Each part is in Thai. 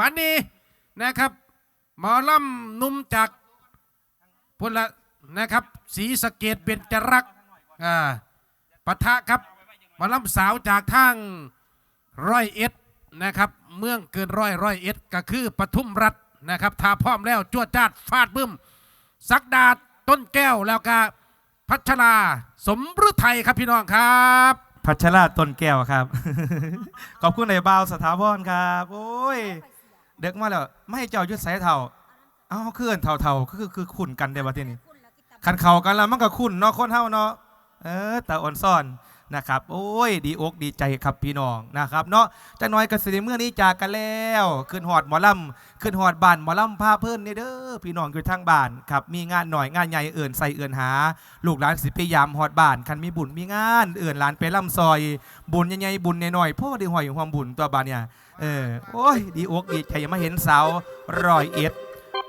บัดนี้นะครับหมอลำหนุ่มจากพนละนะครับสีสะเกตเบญจรักอ่าปะทะครับหมอลำสาวจากทางร้อยเอ็ดนะครับเมืองเกินร้อยร้อยเอ็ดก็คือปทุมรัฐนะครับถ้าพร้อมแล้วจวดจาดฟาดบึ้มสักดาต้นแก้วแล้วก็พัชราสมฤทัยครับพี่น้องครับ พัชราต้นแก้วครับ ขอบคุณในบ่าวสถาพรครับ โอ้ย เด็กมาแล้วไม่ให้เจ้ายุดสายเท่าเอ้าคือเท่าเท่าๆคือคือขุนกันเดี๋ยวทีนี้ขันเข่ากันแล้วมันก็ขุนเนาะคนเท่าเนาะเออแต่อ่อนซ่อน นะครับโอ้ยดีอกดีใจครับพี่น้องนะครับเนาะจังน้อยกระสีเมื่อนี้จากกันแล้วขึ้นหอดหมอลำขึ้นหอดบ้านหมอลำพาเพื่อนนี่เด้อพี่น้องอยู่ทางบ้านครับมีงานหน่อยงานใหญ่เอื่นใส่เอื่นหา ลูกหลานสิพยายามหอดบ้านคันมีบุญมีงานเอื่นหลานไปล่ำซอย บุญใหญ่ๆบุญหน่อยๆพ่อได้หอยความบุญตัวบ้านเนี่ยเออโอ้ยดีอกดีใจมาเห็นสาวรอยเอ็ด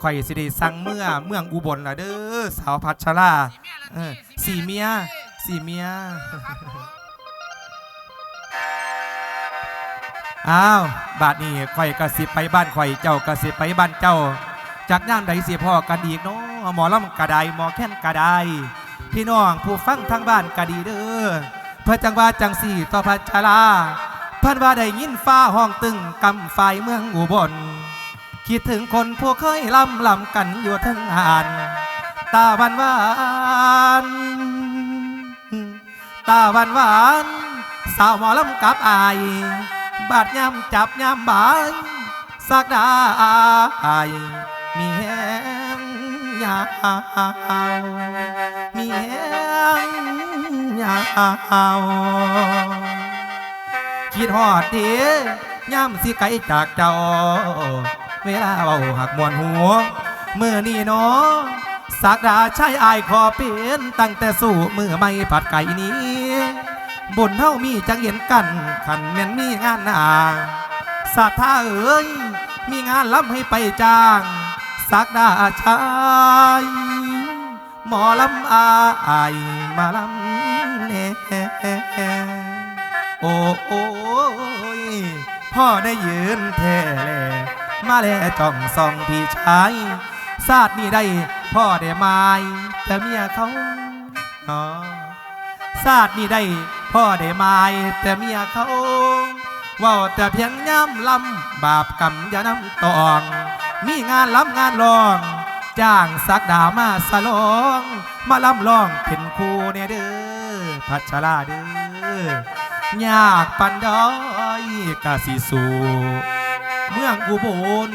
ข่อยสิได้สั่งเมื่อเมืองอุบลละเด้อสาวพัชราเออสี่เมีย สี่เมีย อ้าว บาดนี้ข่อยกระสิบไปบ้านข่อยเจ้ากระสิบไปบ้านเจ้า จากย่านใดสิพ่อกันอีกเนาะหมอลำกระไดหมอแค้นกระไดพี่น้องผู้ฟังทางบ้านกระดีเด้อเพื่อจังว่าจังสี่ต่อพัชราเพันว่าได้ยินฟ้าห้องตึงกำไฟเมืองอุบลคิดถึงคนผู้เคยล่ำลำกันอยู่ทั้งหานตาวันหวาน ตาวันหวานสาวหมอลำกับอาย บาดยำจับยำบายสักดาอายมีแหงยาวมีแหงยาวคิดฮอดเดีย่ำสิไกลจากเจ้า เวลาเบาหักมวนหัวเมื่อนี่เนาะ สักดาใช้อายขอเป็นตั้งแต่สู่มือไม่ผัดไก่นี้บุญเท่ามีจังเห็นกันขันแม่นมีงานหนาสัทธาเอ๋ยมีงานล้ำให้ไปจ้าง สักดาชายหมอลำอายมาลำเน่โอ้โอ้ยพ่อได้ยืนแท่แลมาแลจ้องส่องพี่ชายศาสตร์นี้ได้ พ่อได้ไม้แต่เมียเขาอ๋อศาสตร์นี่ได้พ่อได้ไม้แต่เมียเขาว่าแต่เพียงย้ำลำบาปกรรมอย่านำตอง มีงานล้ำงานรอง จ้างสักดามาสลอง มาล้ำลองเป็นครูเนี่ยเด้อพัชราเด้อยากปันดอยกะสิสู เมืองอุบล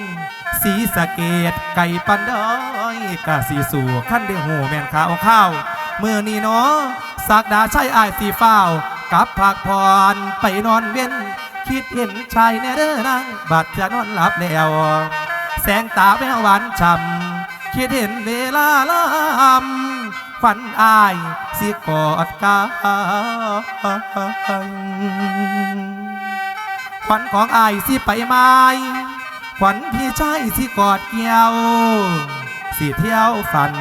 สีสะเกตไก่ปันดอยกะสีสู่ขั้นเดียวหูแม่นขาวข้าวเมื่อนี้เนาะสักดาใช้อายสีฟ้าวกับผักพรไปนอนเว้น คิดเห็นชายแน่เด้อนางบัดจะนอนหลับแล้ว แสงตาแววหวานช่ำคิดเห็นเวลาลำฝันอายสิกอดกาย ขวัญของอายสิไปไม้ขวัญพี่ชายสิกอดเกี่ยว สิเที่ยวฝัน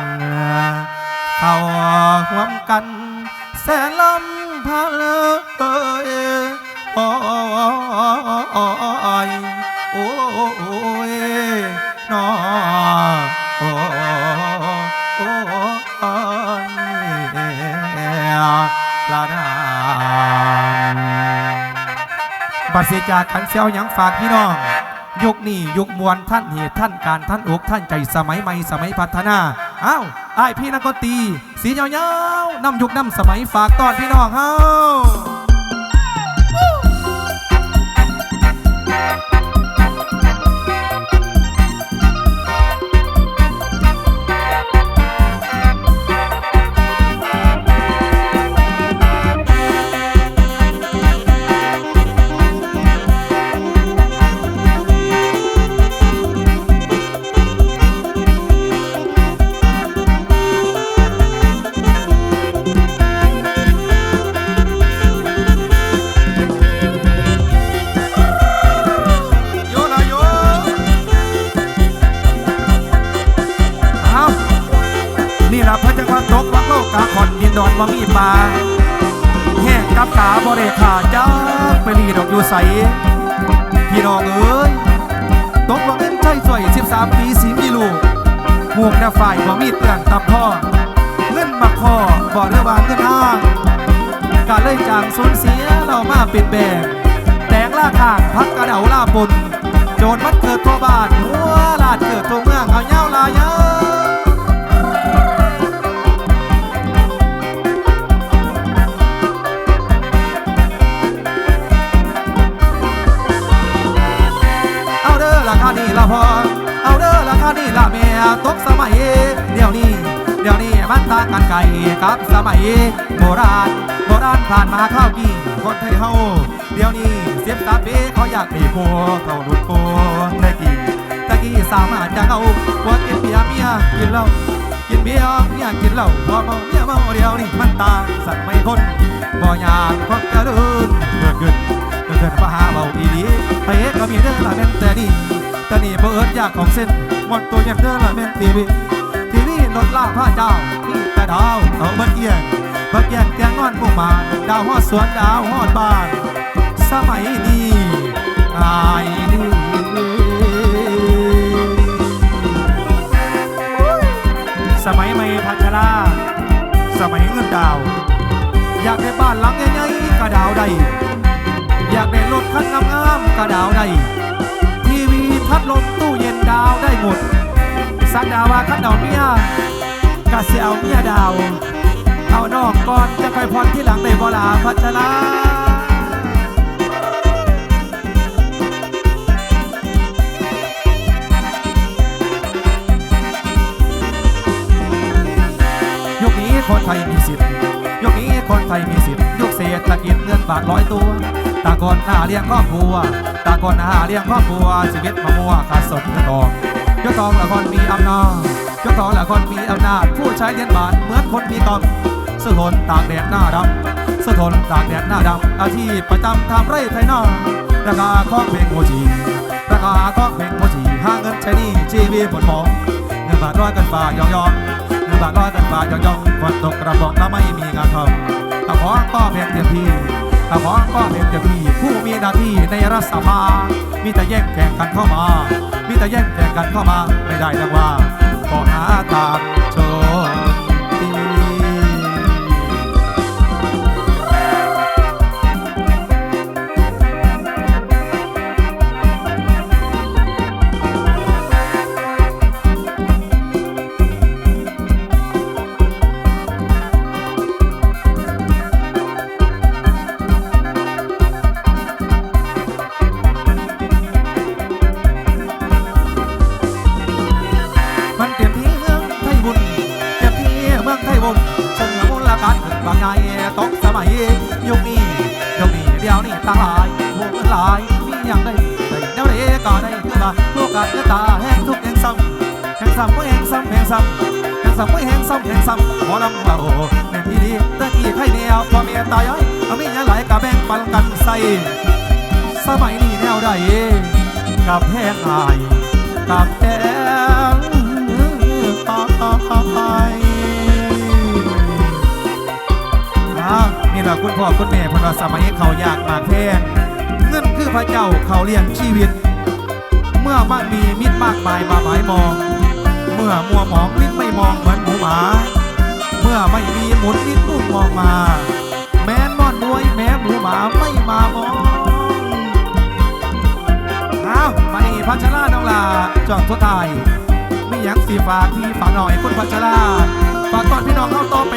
เข้าห่วมกันแสนลำพาเลยโอ้ยโอ้ยนอ เสียจากขันเซียวยังฝากพี่น้อง ยุคนี้ยุคมวลท่านเหตุท่านการท่านอกท่านใจสมัยใหม่สมัยพัฒนาอ้าวไอพี่นักดนตรีสียาวๆนำยุคนำสมัยฝากตอนพี่น้องเฮา กวักโลกกาขอนดินดอนว่ามีปลาแห้งกับกาบ่ได้ขาจ้าไปรีดอกอยู่ใส พี่น้องเอ้ยตกวักด้วย 13 ปีสีมีลูกหมูกระฝ่ายบ่มีเตือนตับพ่อ เงินมาข้อบ่เรือว่าเงินห้างกาเลยจางสูญเสียเรามาเป็นแบกแตงล่าข้างพักกระเดาล่าปนโจรมันเกิดทั่วบ้านหัวลาดเกิดทั่วเมืองเอาเย้าลายา โบราณโบราณผ่านมาข้าวกี่คนไทยเฮาเดี๋ยวนี้เสียบตาเป้เขาอยากมีผัวเขาหลุดโกตะกี้ตะกี้สามารถจะเอาผัวกินเบียร์เมียกินเหล้ากินเบียร์เมียกินเหล้าพอเมาเมียเมาเดียวนี่มันตาสัตว์ไม่คนบ่อยากความเจริญเกิดขึ้นเกิดมาหาเบาอีหลีไปเอ็ก็มีเด้อละแม่นแต่นี่แต่นี่บ่เอิ้นยากของเส้นหมดตัวอย่างเด้อละแม่นทีวีทีวีรถล่าผ้าเจ้า ดาวเอาบิดเอียงบิดแยงแตงงอนพวกมาดาวฮอดสวนดาวฮอดบ้าน สมัยนี้อายดีสมัยไม่พัชรา สมัยเงินดาว อยากได้บ้านหลังใหญ่ๆก็ดาวได้อยากได้รถคันงามๆก็ดาวได้ทีวีพัดลมตู้เย็นดาวได้หมดสักดาวว่าคันดาวเมีย กะเสียเอาเมียดาว เอานอกก่อนจะไปพรที่หลังในบลาพัชรายุคนี้คนไทยมีสิทธิ์ยุคนี้คนไทยมีสิทธิ์ยุคเศรษฐกิจเงินบาทร้อยตัวต่างคนหาเลี้ยงครอบครัวต่างคนหาเลี้ยงครอบครัวชีวิตมะม่วงขาดสมเงินทองยศทองละคนมีอำนาจ ยศทองละคนมีอำนาจ ผู้ใช้เลียงบาทเหมือนคนมีกำสุทนตากแดดหน้าดำสุทนตากแดดหน้าดำอาชีพประจำทำไร่ไถนาราคาของเพลงโมจีราคาของเพลงโมจีห้าเงินใช้หนี่ชีวิตหมดหมองเงินบาทร้อยกันฝ่ายองๆเงินบาทร้อยกันบาทย่องคนตกกระบอกถ้าไม่มีงานทำเอาของก็เพียงเต็มที่เอาของก็เพียงเต็มที่ผู้มีหน้าที่ในรัฐสภามีแต่แย่งแข่งกันเข้ามา มีแต่แย่งแข่งกันเข้ามาไม่ได้ดังว่า ขอหาตามโชมำแห่งซ้แห่งซ้ำแห่งซ้ำหมอลำว่าแม่พี่ดีตะกี้ใครแนวพอเมียตายายเอามีเงินไหลกะแบ่งปันกันใส่สมัยนี้แนวใดกับแห้งอายกับแห้งอายอ้าวนี่แหละคุณพ่อคุณแม่พนว่าสมัยเขาอยากมากแพงเงินคือพระเจ้าเขาเลี้ยงชีวิต เมื่อมันมีมิตรมากมายมาหมายมอง เมื่อมัวมองลิ้นไม่มอง เหมือนหมูหมาเมื่อไม่มีหมุนลิ้นมุ่งมองมา แม้นม่อนด้วยแม้หมูหมาไม่มามองเอาวมานี่พัชราน้องลาจอดทั่วไทยไม่ยังสีฝากพี่ฝาหน่อยคุณพัชราฝากตอนพี่น้องเข้าต่อไป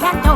さと